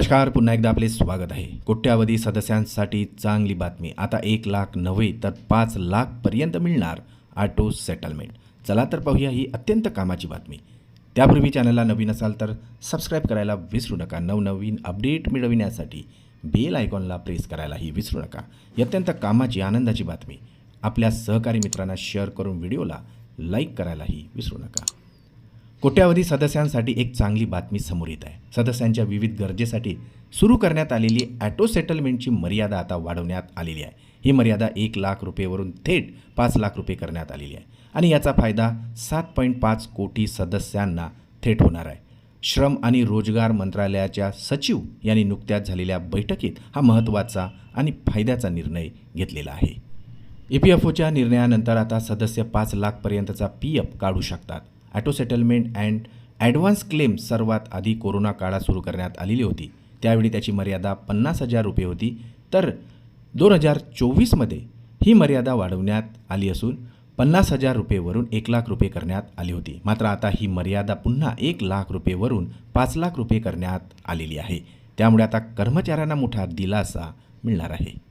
नमस्कार पुन्हा एकदा आपले स्वागत आहे. कोट्यावधी सदस्यांसाठी चांगली बातमी. आता एक लाख नव्हे तर पाच लाखपर्यंत मिळणार ऑटो सेटलमेंट. चला तर पाहूया ही अत्यंत कामाची बातमी. त्यापूर्वी चॅनलला नवीन असाल तर सबस्क्राईब करायला विसरू नका. नवनवीन अपडेट मिळविण्यासाठी बेल आयकॉनला प्रेस करायलाही विसरू नका. ही अत्यंत कामाची आनंदाची बातमी. आपल्या सहकारी मित्रांना शेअर करून व्हिडिओला लाईक करायलाही विसरू नका. कोट्यावधी सदस्यांसाठी एक चांगली बातमी समोर येत आहे. सदस्यांच्या विविध गरजेसाठी सुरू करण्यात आलेली ॲटो सेटलमेंटची मर्यादा आता वाढवण्यात आलेली आहे. ही मर्यादा एक लाख रुपयेवरून थेट पाच लाख रुपये करण्यात आलेली आहे. आणि याचा फायदा सात पॉईंट पाच कोटी सदस्यांना थेट होणार आहे. श्रम आणि रोजगार मंत्रालयाच्या सचिव यांनी नुकत्याच झालेल्या बैठकीत हा महत्त्वाचा आणि फायद्याचा निर्णय घेतलेला आहे. ई पी एफ ओच्या निर्णयानंतर आता सदस्य पाच लाखपर्यंतचा पी एफ काढू शकतात. Auto settlement and advance claim सर्वात आधी कोरोना काळात सुरू करण्यात आलेली होती. त्यावेळी त्याची मर्यादा पन्नास हजार रुपये होती. तर दोन हजार चोवीसमध्ये ही मर्यादा वाढवण्यात आली असून पन्नास हजार रुपयेवरून एक लाख रुपये करण्यात आली होती. मात्र आता ही मर्यादा पुन्हा एक लाख रुपयेवरून पाच लाख रुपये करण्यात आलेली आहे. त्यामुळे आता कर्मचाऱ्यांना मोठा दिलासा मिळणार आहे.